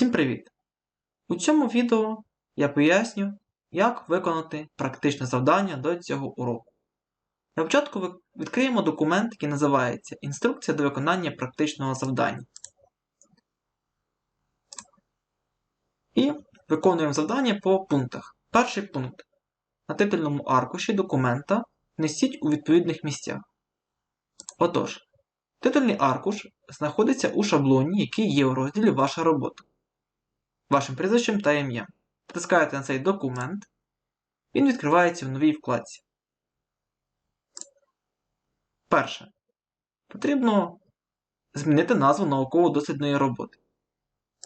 Всім привіт! У цьому відео я поясню, як виконати практичне завдання до цього уроку. Для початку відкриємо документ, який називається Інструкція до виконання практичного завдання. І виконуємо завдання по пунктах. Перший пункт. На титульному аркуші документа внесіть у відповідних місцях. Отож, титульний аркуш знаходиться у шаблоні, який є у розділі Ваша робота вашим прізвищем та ім'ям. Натискаєте на цей документ, він відкривається в новій вкладці. Перше. Потрібно змінити назву науково-дослідної роботи.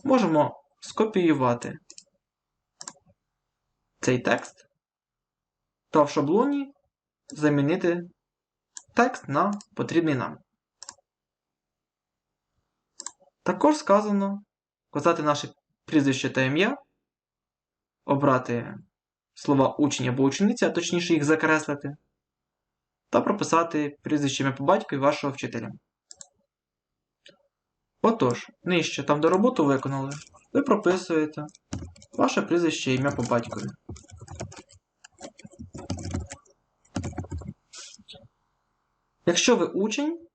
Можемо скопіювати цей текст та в шаблоні замінити текст на потрібний нам. Також сказано вказати наше прізвище та ім'я, обрати слова учень або учениця, а точніше їх закреслити, та прописати прізвище ім'я по батькові вашого вчителя. Отож, нижче, там де роботу виконали, ви прописуєте ваше прізвище і ім'я по батькові. Якщо ви учень,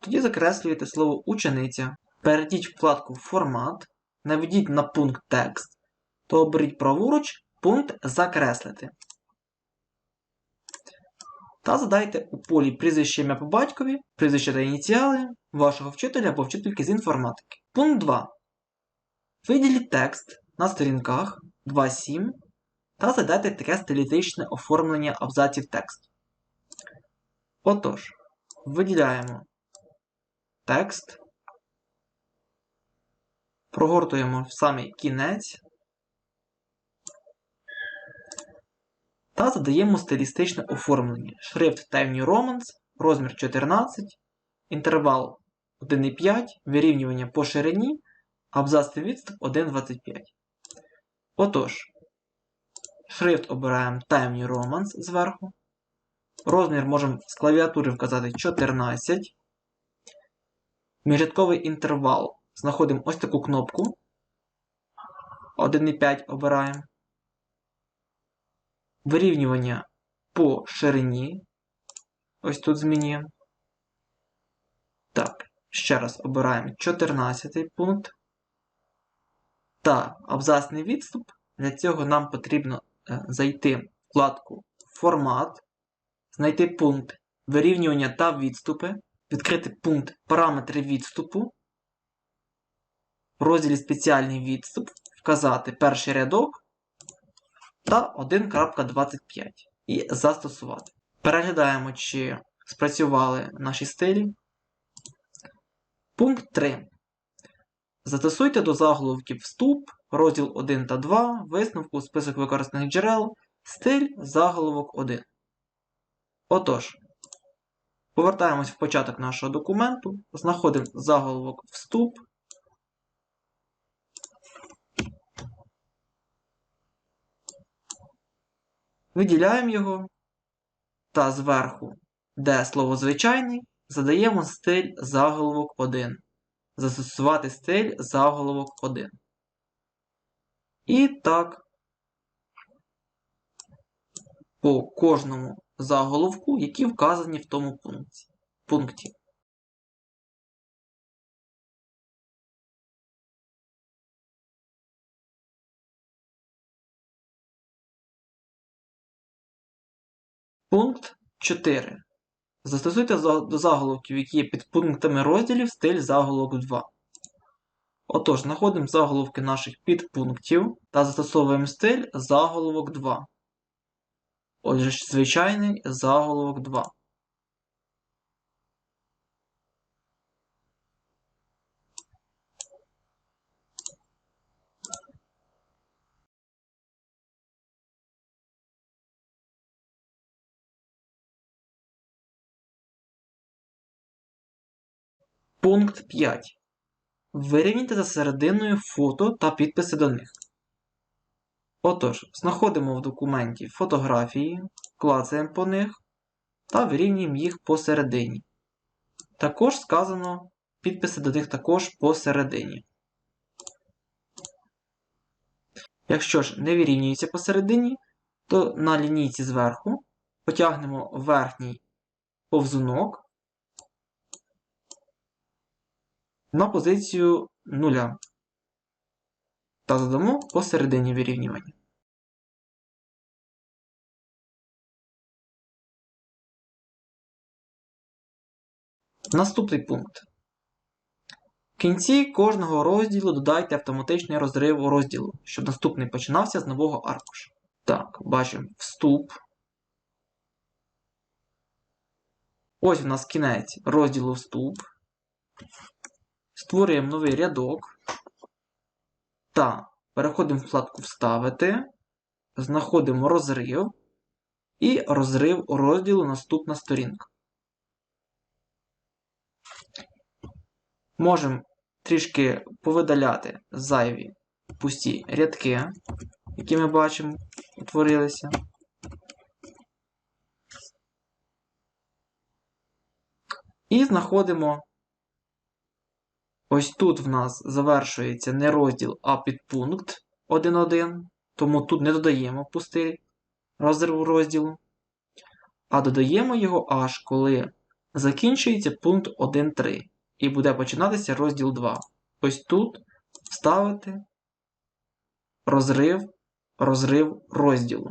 тоді закреслюєте слово учениця, перейдіть вкладку Формат, наведіть на пункт текст, то оберіть праворуч пункт Закреслити. Та задайте у полі прізвище ім'я по батькові, прізвище та ініціали вашого вчителя або вчительки з інформатики. Пункт 2. Виділіть текст на сторінках 2.7 та задайте таке стилістичне оформлення абзаців тексту. Отож, виділяємо текст. Прогортуємо в самий кінець та задаємо стилістичне оформлення. Шрифт Time New Romance, розмір 14, інтервал 1,5, вирівнювання по ширині, абзацний відступ 1,25. Отож, шрифт обираємо Time New Romance зверху. Розмір можемо з клавіатури вказати 14. Міжрядковий інтервал знаходимо ось таку кнопку. 1,5 обираємо. Вирівнювання по ширині. Ось тут змінюємо. Так, ще раз обираємо 14 пункт. Та абзацний відступ. Для цього нам потрібно е, зайти в вкладку Формат, знайти пункт вирівнювання та відступи, відкрити пункт Параметри відступу в розділі Спеціальний відступ вказати перший рядок та 1.25 і застосувати. Переглядаємо, чи спрацювали наші стилі. Пункт 3. Застосуйте до заголовків вступ, розділ 1 та 2, висновку, список використаних джерел, стиль, заголовок 1. Отож, повертаємось в початок нашого документу, знаходимо заголовок вступ. Виділяємо його та зверху, де слово звичайний, задаємо стиль заголовок 1. Застосувати стиль заголовок 1. І так, по кожному заголовку, які вказані в тому пункті. Пункт 4. Застосуйте до заголовків, які є під пунктами розділів, стиль заголовок 2. Отож, знаходимо заголовки наших підпунктів та застосовуємо стиль заголовок 2. Отже, звичайний заголовок 2. Пункт 5. Вирівняйте за серединою фото та підписи до них. Отож, знаходимо в документі фотографії, клацаємо по них та вирівнюємо їх посередині. Також сказано підписи до них також посередині. Якщо ж не вирівнюється посередині, то на лінійці зверху потягнемо верхній повзунок на позицію нуля та задамо посередині вирівнювання. Наступний пункт. В кінці кожного розділу додайте автоматичний розрив розділу, щоб наступний починався з нового аркуша. Так, бачимо вступ. Ось у нас кінець розділу вступ. Створюємо новий рядок. Та переходимо в вкладку Вставити. Знаходимо розрив. І розрив розділу наступна сторінка. Можемо трішки повидаляти зайві пусті рядки, які ми бачимо, утворилися. І знаходимо ось тут в нас завершується не розділ, а підпункт 1.1, тому тут не додаємо пустий розрив розділу, а додаємо його аж коли закінчується пункт 1.3 і буде починатися розділ 2. Ось тут вставити розрив, розрив розділу.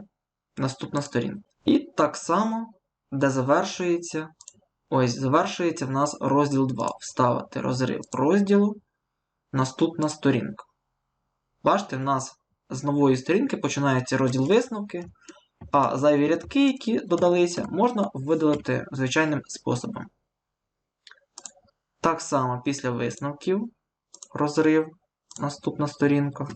Наступна сторінка. І так само, де завершується. Ось, завершується в нас розділ 2. Вставити розрив розділу. Наступна сторінка. Бачите, в нас з нової сторінки починається розділ висновки, а зайві рядки, які додалися, можна видалити звичайним способом. Так само після висновків розрив, наступна сторінка.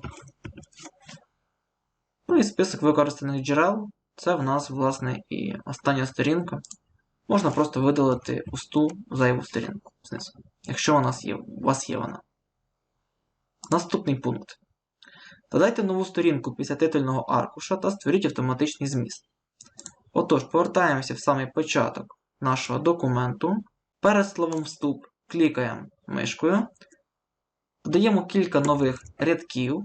Ну і список використаних джерел. Це в нас, власне, і остання сторінка. Можна просто видалити пусту зайву сторінку знизу, якщо у нас є, у вас є вона. Наступний пункт. Додайте нову сторінку після титульного аркуша та створіть автоматичний зміст. Отож, повертаємося в самий початок нашого документу. Перед словом вступ клікаємо мишкою, додаємо кілька нових рядків,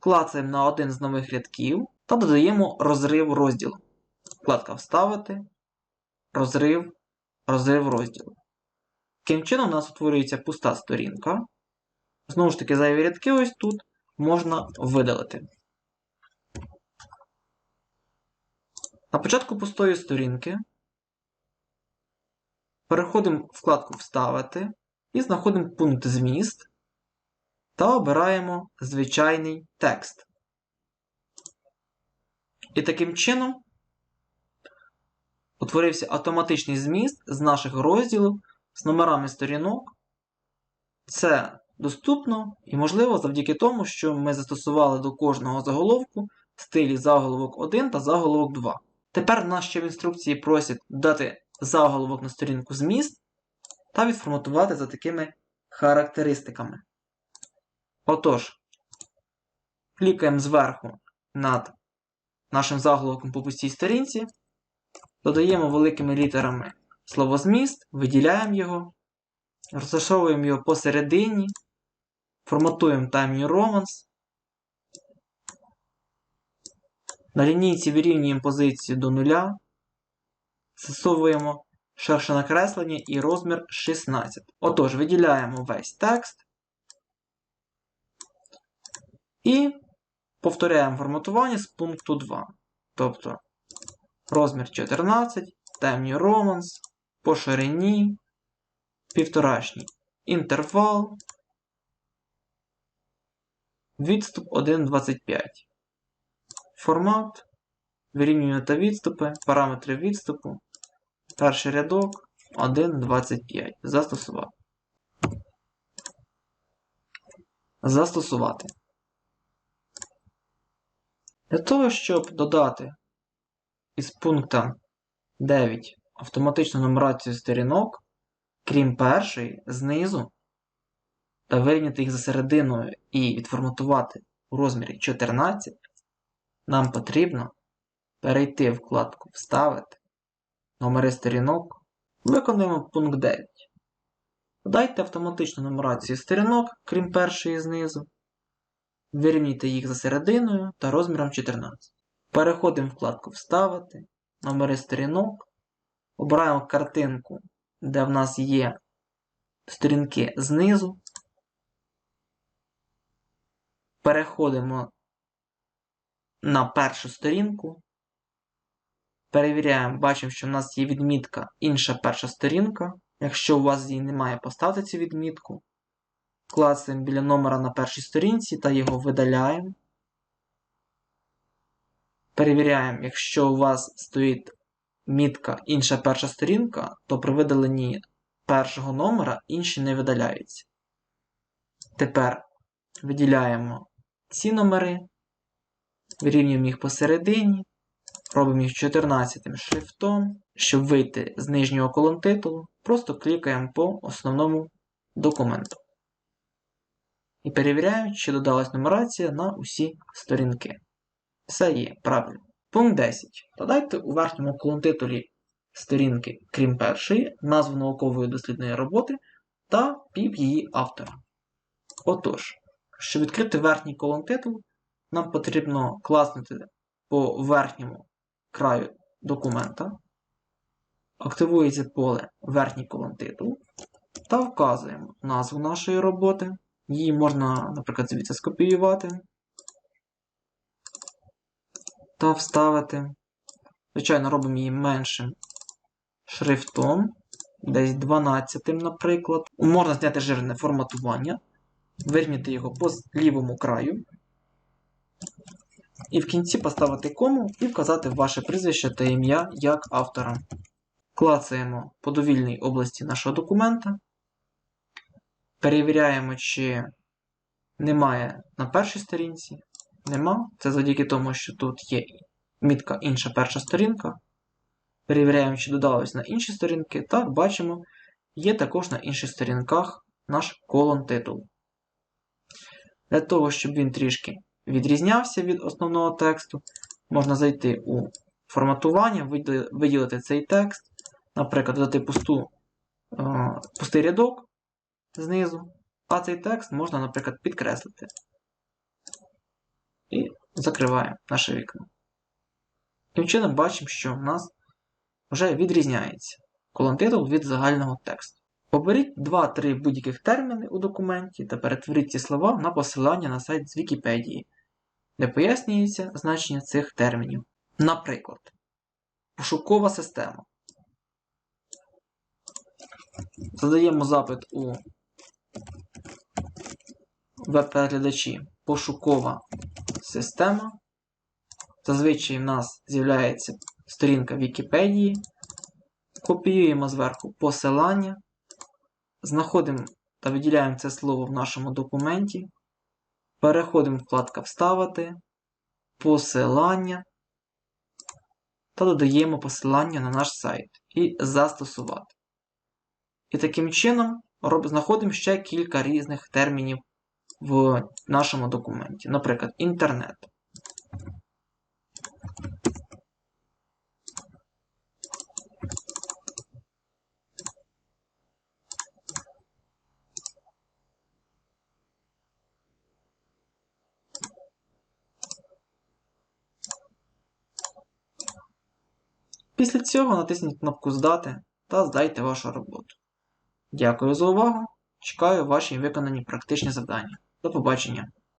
клацаємо на один з нових рядків та додаємо розрив розділу. Вкладка Вставити, розрив, розрив розділу. Таким чином, у нас утворюється пуста сторінка. Знову ж таки, зайві рядки ось тут можна видалити. На початку пустої сторінки Переходимо в вкладку Вставити і знаходимо пункт Зміст та обираємо звичайний текст. І таким чином утворився автоматичний зміст з наших розділів з номерами сторінок. Це доступно і можливо завдяки тому, що ми застосували до кожного заголовку стилі заголовок 1 та заголовок 2. Тепер нас ще в інструкції просять дати заголовок на сторінку зміст та відформатувати за такими характеристиками. Отож, клікаємо зверху над нашим заголовком по пустій сторінці, додаємо великими літерами слово зміст, виділяємо його, розташовуємо його посередині, форматуємо Time New Romance. На лінійці вирівнюємо позицію до нуля. Засовуємо ширше накреслення і розмір 16. Отож, виділяємо весь текст і повторяємо форматування з пункту 2. Тобто розмір 14, темні романс, по ширині, півторашній інтервал, відступ 1,25. Формат, вирівнюємо та відступи, параметри відступу. Перший рядок 1.25. Застосувати. Застосувати. Для того, щоб додати із пункта 9 автоматичну нумерацію сторінок, крім першої, знизу, та вирівняти їх за серединою і відформатувати у розмірі 14, нам потрібно перейти вкладку Вставити номери сторінок, виконуємо пункт 9. Додайте автоматичну нумерацію сторінок, крім першої знизу. Вирівнюйте їх за серединою та розміром 14. Переходимо в вкладку Вставити, номери сторінок. Обираємо картинку, де в нас є сторінки знизу. Переходимо на першу сторінку. Перевіряємо, бачимо, що в нас є відмітка інша перша сторінка. Якщо у вас її немає, поставте цю відмітку. Клацаємо біля номера на першій сторінці та його видаляємо. Перевіряємо, якщо у вас стоїть мітка інша перша сторінка, то при видаленні першого номера інші не видаляються. Тепер виділяємо ці номери, вирівнюємо їх посередині, робимо їх 14 шрифтом. Щоб вийти з нижнього колон титулу, просто клікаємо по основному документу. І перевіряємо, чи додалась нумерація на усі сторінки. Все є, правильно. Пункт 10. Додайте у верхньому колон-титулі сторінки, крім першої, назву наукової дослідної роботи та піп її автора. Отож, щоб відкрити верхній колон-титул, нам потрібно класнути по верхньому краю документа. Активується поле верхній колон-титул та вказуємо назву нашої роботи. Її можна, наприклад, звідси скопіювати та вставити. Звичайно, робимо її меншим шрифтом, десь 12, наприклад. Можна зняти жирне форматування, вирівняти його по лівому краю. І в кінці поставити кому і вказати ваше прізвище та ім'я як автора. Клацаємо по довільній області нашого документа. Перевіряємо, чи немає на першій сторінці. Нема. Це завдяки тому, що тут є мітка інша перша сторінка. Перевіряємо, чи додалось на інші сторінки. Так, бачимо, є також на інших сторінках наш колон титул. Для того, щоб він трішки відрізнявся від основного тексту, можна зайти у форматування, виділити цей текст, наприклад, додати пусту, е, пустий рядок знизу, а цей текст можна, наприклад, підкреслити. І закриваємо наше вікно. Таким чином бачимо, що в нас вже відрізняється колон титул від загального тексту. Оберіть 2-3 будь-яких терміни у документі та перетворіть ці слова на посилання на сайт з Вікіпедії, де пояснюється значення цих термінів. Наприклад, пошукова система. Задаємо запит у веб-переглядачі пошукова система. Зазвичай в нас з'являється сторінка Вікіпедії. Копіюємо зверху посилання, знаходимо та виділяємо це слово в нашому документі. Переходимо вкладка Вставити, посилання та додаємо посилання на наш сайт і застосувати. І таким чином знаходимо ще кілька різних термінів в нашому документі. Наприклад, інтернет. Після цього натисніть кнопку Здати та здайте вашу роботу. Дякую за увагу! Чекаю ваші виконані практичні завдання. До побачення!